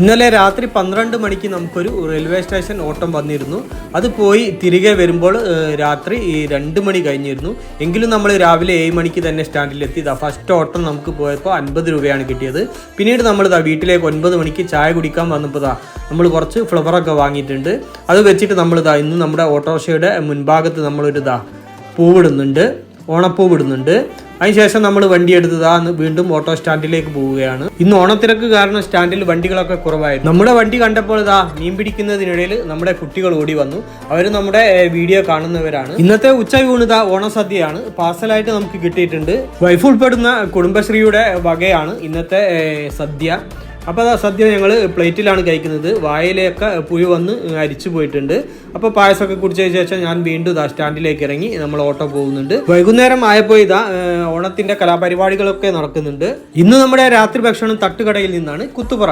ഇന്നലെ രാത്രി പന്ത്രണ്ട് മണിക്ക് നമുക്കൊരു റെയിൽവേ സ്റ്റേഷൻ ഓട്ടം വന്നിരുന്നു. അത് പോയി തിരികെ വരുമ്പോൾ രാത്രി രണ്ട് മണി കഴിഞ്ഞിരുന്നു. എങ്കിലും നമ്മൾ രാവിലെ ഏഴ് മണിക്ക് തന്നെ സ്റ്റാൻഡിലെത്തി. ഇതാ ഫസ്റ്റ് ഓട്ടം നമുക്ക് പോയപ്പോൾ അൻപത് രൂപയാണ് കിട്ടിയത്. പിന്നീട് നമ്മൾ ഇതാ വീട്ടിലേക്ക് ഒൻപത് മണിക്ക് ചായ കുടിക്കാൻ വന്നപ്പോൾ ഇതാ നമ്മൾ കുറച്ച് ഫ്ലവറൊക്കെ വാങ്ങിയിട്ടുണ്ട്. അത് വെച്ചിട്ട് നമ്മൾ ഇന്ന് നമ്മുടെ ഓട്ടോറിക്ഷയുടെ മുൻഭാഗത്ത് നമ്മളൊരു ഇതാ പൂവിടുന്നുണ്ട്. ഓണപ്പൂ വിടുന്നുണ്ട്. അതിനുശേഷം നമ്മൾ വണ്ടി എടുത്തതാ വീണ്ടും ഓട്ടോ സ്റ്റാൻഡിലേക്ക് പോവുകയാണ്. ഇന്ന് ഓണത്തിരക്ക് കാരണം സ്റ്റാൻഡിൽ വണ്ടികളൊക്കെ കുറവായിരുന്നു. നമ്മുടെ വണ്ടി കണ്ടപ്പോൾ ഇതാ മീൻ പിടിക്കുന്നതിനിടയിൽ നമ്മുടെ കുട്ടികൾ ഓടി വന്നു. അവർ നമ്മുടെ വീഡിയോ കാണുന്നവരാണ്. ഇന്നത്തെ ഉച്ചയൂണ് ഇതാ ഓണസദ്യയാണ്. പാർസലായിട്ട് നമുക്ക് കിട്ടിയിട്ടുണ്ട്. വൈഫ് ഉൾപ്പെടുന്ന കുടുംബശ്രീയുടെ വകയാണ് ഇന്നത്തെ സദ്യ. അപ്പോൾ അതാ സദ്യ ഞങ്ങൾ പ്ലേറ്റിലാണ് കഴിക്കുന്നത്. വായിലൊക്കെ പുഴു വന്ന് അരിച്ചു പോയിട്ടുണ്ട്. അപ്പോൾ പായസമൊക്കെ കുടിച്ചതിന് ശേഷം ഞാൻ വീണ്ടും ഇതാ സ്റ്റാൻഡിലേക്ക് ഇറങ്ങി നമ്മൾ ഓട്ടോ പോകുന്നുണ്ട്. വൈകുന്നേരം ആയപ്പോൾ ഇതാ ഓണത്തിന്റെ കലാപരിപാടികളൊക്കെ നടക്കുന്നുണ്ട്. ഇന്ന് നമ്മുടെ രാത്രി ഭക്ഷണം തട്ടുകടയിൽ നിന്നാണ്. കുത്തുപറ